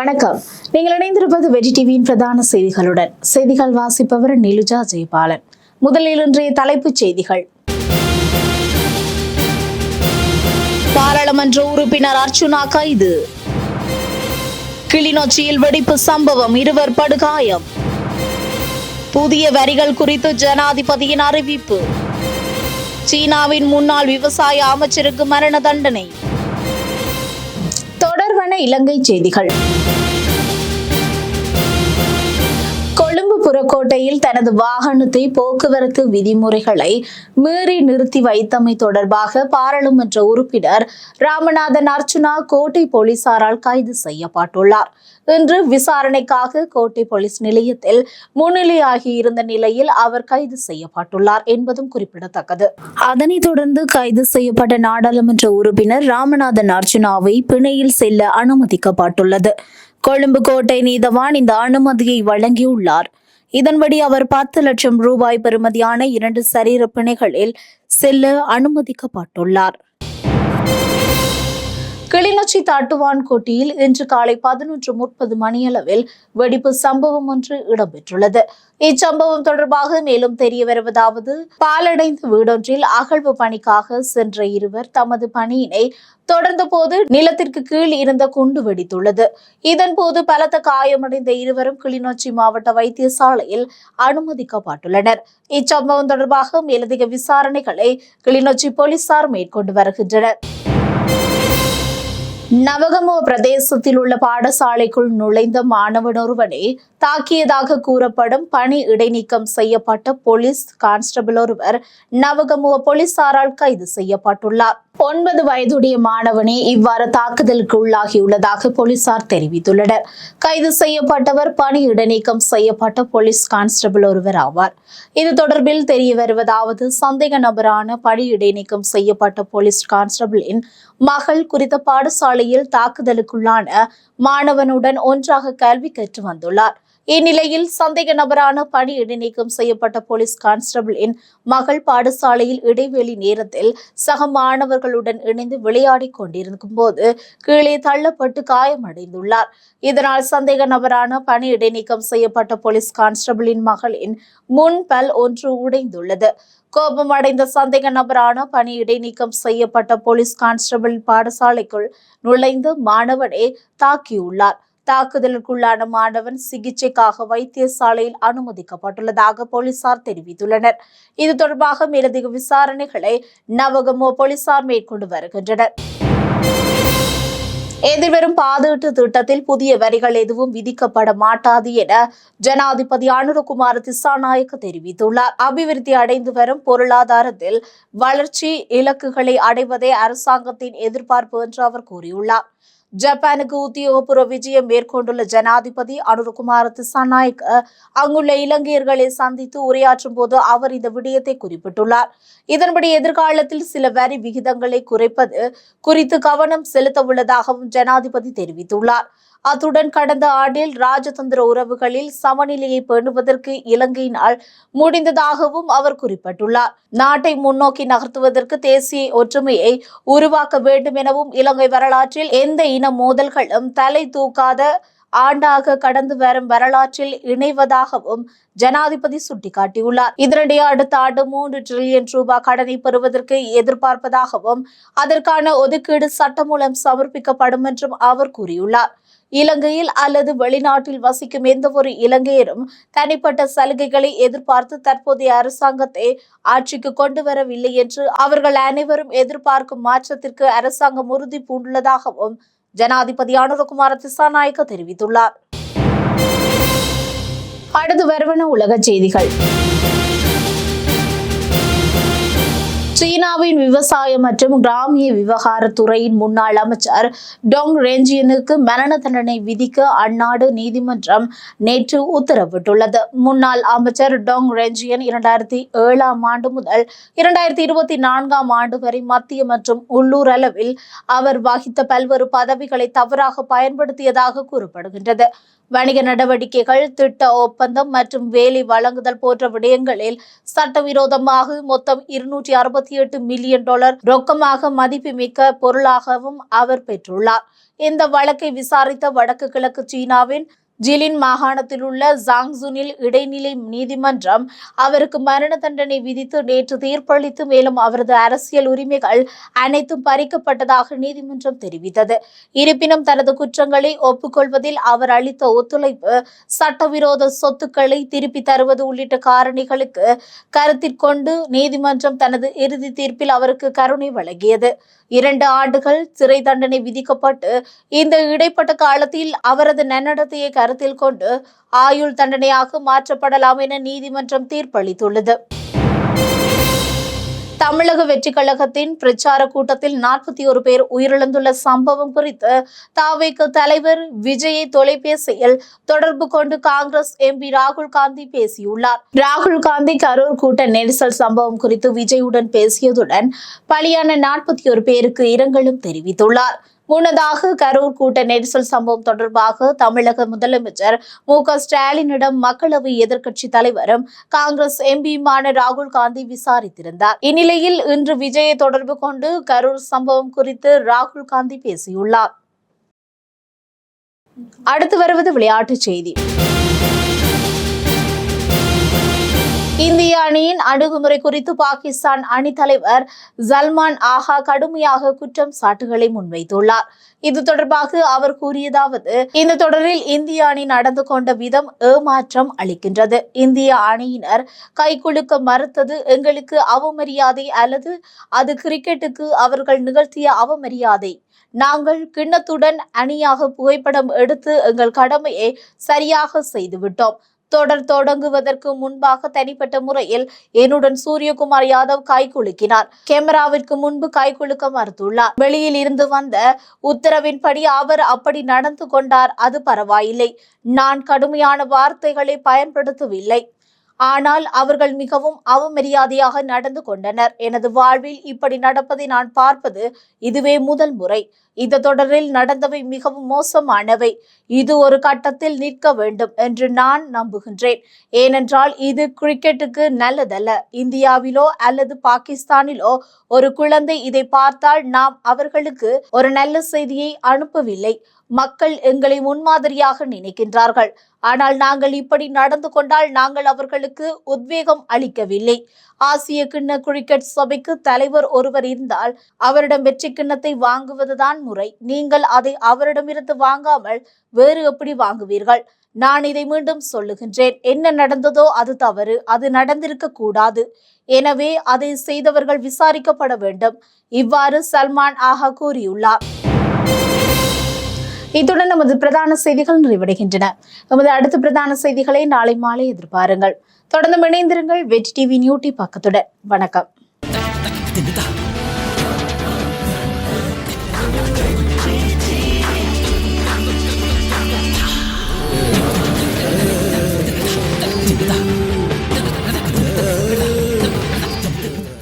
வணக்கம். நீங்கள் இணைந்திருப்பது வெஜி டிவியின் பிரதான செய்திகளுடன். செய்திகள் வாசிப்பவர் நிலுஜா ஜெயபாலன். முதலில் இன்றைய தலைப்புச் செய்திகள். பாராளுமன்ற உறுப்பினர் அர்ச்சுனா கைது. கிளிநொச்சியில் வெடிப்பு சம்பவம் இருவர் படுகாயம். புதிய வரிகள் குறித்து ஜனாதிபதியின் அறிவிப்பு. சீனாவின் முன்னாள் விவசாய அமைச்சருக்கு மரண தண்டனை. இலங்கை செய்திகள். கொழும்பு புறக்கோட்டையில் தனது வாகனத்தை போக்குவரத்து விதிமுறைகளை மீறி நிறுத்தி வைத்தமை தொடர்பாக பாராளுமன்ற உறுப்பினர் ராமநாதன் அர்ச்சுனா கோட்டை போலீசாரால் கைது செய்யப்பட்டுள்ளார். இன்று விசாரணைக்காக கோட்டை போலீஸ் நிலையத்தில் முன்னிலையாகி இருந்த நிலையில் அவர் கைது செய்யப்பட்டுள்ளார் என்பதும் குறிப்பிடத்தக்கது. அதனைத் தொடர்ந்து கைது செய்யப்பட்ட நாடாளுமன்ற உறுப்பினர் ராமநாதன் அர்ஜுனாவை பிணையில் செல்ல அனுமதிக்கப்பட்டுள்ளது. கொழும்பு கோட்டை நீதவான் இந்த அனுமதியை வழங்கியுள்ளார். இதன்படி அவர் பத்து லட்சம் ரூபாய் பெறுமதியான இரண்டு சரீர பிணைகளில் செல்ல அனுமதிக்கப்பட்டுள்ளார். கிளிநொச்சி தாட்டுவான்கோட்டியில் இன்று காலை பதினொன்று முப்பது மணியளவில் வெடிப்பு சம்பவம் ஒன்று இடம்பெற்றுள்ளது. இச்சம்பவம் தொடர்பாக மேலும் தெரிய வருவதாவது பாலடைந்த வீடொன்றில் அகழ்வு பணிக்காக சென்ற இருவர் தமது பணியினை தொடர்ந்த போது நிலத்திற்கு கீழ் இருந்த குண்டு வெடித்துள்ளது. இதன் போது பலத்த காயமடைந்த இருவரும் கிளிநொச்சி மாவட்ட வைத்தியசாலையில் அனுமதிக்கப்பட்டுள்ளனர். இச்சம்பவம் தொடர்பாக மேலதிக விசாரணைகளை கிளிநொச்சி போலீசார் மேற்கொண்டு வருகின்றனர். நவகமோ பிரதேசத்தில் உள்ள பாடசாலைக்குள் நுழைந்த மாணவன் ஒருவனை தாக்கியதாக கூறப்படும் பணி இடைநீக்கம் செய்யப்பட்ட போலீஸ் கான்ஸ்டபிள் ஒருவர் நவகமுவ போலீசாரால் கைது செய்யப்பட்டுள்ளார். ஒன்பது வயதுடைய மாணவனே இவ்வாறு தாக்குதலுக்கு உள்ளாகியுள்ளதாக போலீசார் தெரிவித்துள்ளனர். கைது செய்யப்பட்டவர் பணி இடைநீக்கம் செய்யப்பட்ட போலீஸ் கான்ஸ்டபிள் ஒருவர் ஆவார். இது தொடர்பில் தெரிய வருவதாவது சந்தேக நபரான பணி இடைநீக்கம் செய்யப்பட்ட போலீஸ் கான்ஸ்டபிளின் மகள் குறித்த பாடசாலையில் தாக்குதலுக்குள்ளான மாணவனுடன் ஒன்றாக கல்வி கற்று வந்துள்ளார். இந்நிலையில் சந்தேக நபரான பணி இடைநீக்கம் செய்யப்பட்ட போலீஸ் கான்ஸ்டபிளின் மகள் பாடசாலையில் இடைவெளி நேரத்தில் சக மாணவர்களுடன் இணைந்து விளையாடிக் கொண்டிருக்கும் போது கீழே தள்ளப்பட்டு காயமடைந்துள்ளார். இதனால் சந்தேக நபரான பணி இடைநீக்கம் செய்யப்பட்ட போலீஸ் கான்ஸ்டபிளின் மகளின் முன்பல் ஒன்று உடைந்துள்ளது. கோபமடைந்த சந்தேக நபரான பணி இடைநீக்கம் செய்யப்பட்ட போலீஸ் கான்ஸ்டபிள் பாடசாலைக்குள் நுழைந்து மாணவனை தாக்கியுள்ளார். தாக்குதலுக்குள்ளான மாணவன் சிகிச்சைக்காக வைத்தியசாலையில் அனுமதிக்கப்பட்டுள்ளதாக போலீசார் தெரிவித்துள்ளனர். இது தொடர்பாக மேலதிக விசாரணைகளை நவகமோ போலீசார் மேற்கொண்டு வருகின்றனர். எதிர்வரும் பாதீட்டு திட்டத்தில் புதிய வரிகள் எதுவும் விதிக்கப்பட மாட்டாது என ஜனாதிபதி அனுரகுமார் திசாநாயக்க தெரிவித்துள்ளார். அபிவிருத்தி அடைந்து வரும் பொருளாதாரத்தில் வளர்ச்சி இலக்குகளை அடைவதே அரசாங்கத்தின் எதிர்பார்ப்பு என்று அவர் கூறியுள்ளார். ஜப்பானுக்கு உத்தியோகபூர்வ விஜயம் மேற்கொண்டுள்ள ஜனாதிபதி அனுருகுமார் திசாநாயக் அங்குள்ள இலங்கையர்களை சந்தித்து உரையாற்றும் போது அவர் இந்த விடயத்தை குறிப்பிட்டுள்ளார். இதன்படி எதிர்காலத்தில் சில வரி விகிதங்களை குறைப்பது குறித்து கவனம் செலுத்த உள்ளதாகவும் ஜனாதிபதி தெரிவித்துள்ளார். அத்துடன் கடந்த ஆண்டில் ராஜதந்திர உறவுகளில் சமநிலையை பேணுவதற்கு இலங்கையினால் முடிந்ததாகவும் அவர் குறிப்பிட்டுள்ளார். நாட்டை முன்னோக்கி நகர்த்துவதற்கு தேசிய ஒற்றுமையை உருவாக்க வேண்டும் எனவும் இலங்கை வரலாற்றில் எந்த இன மோதல்களும் தலை தூக்காத ஆண்டாக கடந்து வரும் வரலாற்றில் இணைவதாகவும் ஜனாதிபதி சுட்டிக்காட்டியுள்ளார். இதனிடையே அடுத்த ஆண்டு மூன்று டிரில்லியன் ரூபாய் கடனை பெறுவதற்கு எதிர்பார்ப்பதாகவும் அதற்கான ஒதுக்கீடு சட்டமூலம் சமர்ப்பிக்கப்படும் என்றும் அவர் கூறியுள்ளார். இலங்கையில் அல்லது வெளிநாட்டில் வசிக்கும் எந்த ஒரு இலங்கையரும் தனிப்பட்ட சலுகைகளை எதிர்பார்த்து தற்போதைய அரசாங்கத்தை ஆட்சிக்கு கொண்டு வரவில்லை என்று அவர்கள் அனைவரும் எதிர்பார்க்கும் மாற்றத்திற்கு அரசாங்கம் உறுதி பூண்டுள்ளதாகவும் ஜனாதிபதி அனுரகுமார திசாநாயக்க தெரிவித்துள்ளார். அடுத்து வருவன உலக செய்திகள். சீனாவின் விவசாய மற்றும் கிராமிய விவகாரத்துறையின் முன்னாள் அமைச்சர் டோங் ரேஞ்சியனுக்கு மரண தண்டனை விதிக்க அந்நாடு நீதிமன்றம் நேற்று உத்தரவிட்டுள்ளது. முன்னாள் அமைச்சர் டோங் ரேஞ்சியன் இரண்டாயிரத்தி ஏழாம் ஆண்டு முதல் இரண்டாயிரத்தி இருபத்தி நான்காம் ஆண்டு வரை மத்திய மற்றும் உள்ளூர் அளவில் அவர் வகித்த பல்வேறு பதவிகளை தவறாக பயன்படுத்தியதாக கூறப்படுகின்றது. வணிக நடவடிக்கைகள் திட்ட ஒப்பந்தம் மற்றும் வேலை வழங்குதல் போன்ற விடயங்களில் சட்டவிரோதமாக மொத்தம் இருநூற்றி அறுபத்தி எட்டு மில்லியன் டாலர் ரொக்கமாக மதிப்புமிக்க பொருளாகவும் அவர் பெற்றுள்ளார். இந்த வழக்கை விசாரித்த வடக்கு கிழக்கு சீனாவின் ஜிலின் மாகாணத்தில் உள்ள ஜாங்சுனில் இடைநிலை நீதிமன்றம் அவருக்கு மரண தண்டனை விதித்து நேற்று தீர்ப்பளித்து மேலும் அவரது அரசியல் உரிமைகள் அனைத்தும் பறிக்கப்பட்டதாக நீதிமன்றம் தெரிவித்தது. இருப்பினும் தனது குற்றங்களை ஒப்புக்கொள்வதில் அவர் அளித்த ஒத்துழைப்பு சட்டவிரோத சொத்துக்களை திருப்பி தருவது உள்ளிட்ட காரணிகளுக்கு கருத்தில் கொண்டு நீதிமன்றம் தனது இறுதி தீர்ப்பில் அவருக்கு கருணை வழங்கியது. இரண்டு ஆண்டுகள் சிறை தண்டனை விதிக்கப்பட்டு இந்த இடைப்பட்ட காலத்தில் அவரது நன்னடத்தையை கருத்தில் கொண்டு ஆயுள் தண்டனையாக மாற்றப்படலாம் என நீதிமன்றம் தீர்ப்பளித்துள்ளது. தமிழக வெற்றி கழகத்தின் பிரச்சார கூட்டத்தில் நாற்பத்தி ஒரு பேர் உயிரிழந்துள்ள சம்பவம் குறித்து தாவேக்கு தலைவர் விஜயை தொலைபேசியில் தொடர்பு கொண்டு காங்கிரஸ் எம்பி ராகுல் காந்தி பேசியுள்ளார். ராகுல் காந்தி கரூர் கூட்ட நெரிசல் சம்பவம் குறித்து விஜயுடன் பேசியதுடன் பலியான நாற்பத்தி ஒரு பேருக்கு இரங்கலும் தெரிவித்துள்ளார். முன்னதாக கரூர் கூட்ட நெரிசல் சம்பவம் தொடர்பாக தமிழக முதலமைச்சர் மு க ஸ்டாலினிடம் மக்களவை எதிர்க்கட்சி தலைவரும் காங்கிரஸ் எம்பியுமான ராகுல் காந்தி விசாரித்திருந்தார். இந்நிலையில் இன்று விஜயை தொடர்பு கொண்டு கரூர் சம்பவம் குறித்து ராகுல் காந்தி பேசியுள்ளார். அடுத்து வருவது விளையாட்டுச் செய்தி. இந்திய அணியின் அணுகுமுறை குறித்து பாகிஸ்தான் அணி தலைவர் சல்மான் ஆஹா கடுமையாக குற்றம் சாட்டுகளை முன்வைத்துள்ளார். இது தொடர்பாக அவர் கூறியதாவது இந்த தொடரில் இந்திய அணி நடந்து கொண்ட விதம் ஏமாற்றம் அளிக்கின்றது. இந்திய அணியினர் கைகுலுக்க மறுத்தது எங்களுக்கு அவமரியாதை அல்லது அது கிரிக்கெட்டுக்கு அவர்கள் நிகழ்த்திய அவமரியாதை. நாங்கள் கிண்ணத்துடன் அணியாக புகைப்படம் எடுத்து எங்கள் கடமையை சரியாக செய்துவிட்டோம். தொடர் தொடங்குவதற்கு முன்பாக தனிப்பட்ட முறையில் என்னுடன் சூரியகுமார் யாதவ் கை குலுக்கினார் கேமராவிற்கு முன்பு கை குலுக்க மறுத்துள்ளார். வெளியில் இருந்து வந்த உத்தரவின்படி அவர் அப்படி நடந்து கொண்டார். அது பரவாயில்லை. நான் கடுமையான வார்த்தைகளை பயன்படுத்தவில்லை. ஆனால் அவர்கள் மிகவும் அவமரியாதையாக நடந்து கொண்டனர். எனது வாழ்வில் இப்படி நடப்பதை நான் பார்ப்பது இதுவே முதல் முறை. இந்த தொடரில் நடந்தவை மிகவும் மோசமானவை. இது ஒரு கட்டத்தில் நிற்க வேண்டும் என்று நான் நம்புகின்றேன். ஏனென்றால் இது கிரிக்கெட்டுக்கு நல்லதல்ல. இந்தியாவிலோ அல்லது பாகிஸ்தானிலோ ஒரு குழந்தை இதை பார்த்தால் நாம் அவர்களுக்கு ஒரு நல்ல செய்தியை அனுப்பவில்லை. மக்கள் எங்களை முன்மாதிரியாக நினைக்கின்றார்கள். ஆனால் நாங்கள் இப்படி நடந்து கொண்டால் நாங்கள் அவர்களுக்கு உத்வேகம் அளிக்கவில்லை. ஆசிய கிண்ண கிரிக்கெட் சபைக்கு தலைவர் ஒருவர் இருந்தால் அவரிடம் வெற்றி கிண்ணத்தை வாங்குவதுதான் முறை. நீங்கள் அதை அவரிடமிருந்து வாங்காமல் வேறு எப்படி வாங்குவீர்கள்? நான் இதை மீண்டும் சொல்லுகின்றேன். என்ன நடந்ததோ அது தவறு. அது நடந்திருக்க கூடாது. எனவே அதை செய்தவர்கள் விசாரிக்கப்பட வேண்டும். இவ்வாறு சல்மான் ஆஹா கூறியுள்ளார். இத்துடன் நமது பிரதான செய்திகள் நிறைவடைகின்றன. நமது அடுத்த பிரதான செய்திகளை நாளை மாலை எதிர்பாருங்கள். തുടർന്ന് മണീന്ദ്രങ്ങൾ വെറ്റ് ടി വി ന്യൂട്ടി പക്കത്തുടൻ. വണക്കം.